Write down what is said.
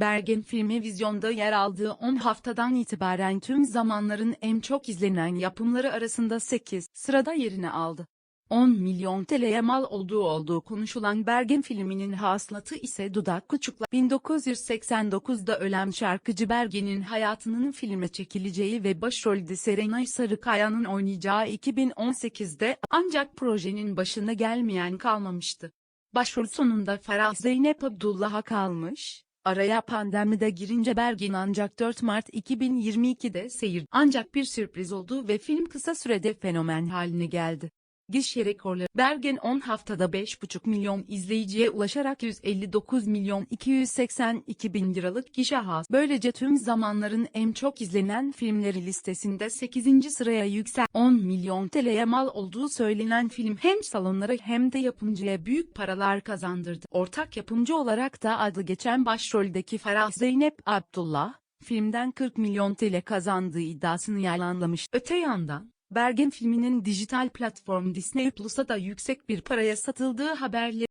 Bergen filmi vizyonda yer aldığı 10 haftadan itibaren tüm zamanların en çok izlenen yapımları arasında 8 sırada yerini aldı. 10 milyon TL'ye mal olduğu olduğu konuşulan Bergen filminin hasılatı ise dudak uçukla 1989'da ölen şarkıcı Bergen'in hayatının filme çekileceği ve başrolde Serenay Sarıkaya'nın oynayacağı 2018'de ancak projenin başına gelmeyen kalmamıştı. Başrol sonunda Farah Zeynep Abdullah'a kalmış, araya pandemi de girince Bergen ancak 4 Mart 2022'de seyir ancak bir sürpriz oldu ve film kısa sürede fenomen haline geldi. Gişe rekorları Bergen 10 haftada 5,5 milyon izleyiciye ulaşarak 159 milyon 282 bin liralık gişe has. Böylece tüm zamanların en çok izlenen filmleri listesinde 8. sıraya yüksel 10 milyon TL'ye mal olduğu söylenen film hem salonlara hem de yapımcıya büyük paralar kazandırdı. Ortak yapımcı olarak da adı geçen başroldeki Farah Zeynep Abdullah, filmden 40 milyon TL kazandığı iddiasını yalanlamış. Öte yandan, Bergen filminin dijital platform Disney Plus'a da yüksek bir paraya satıldığı haberleri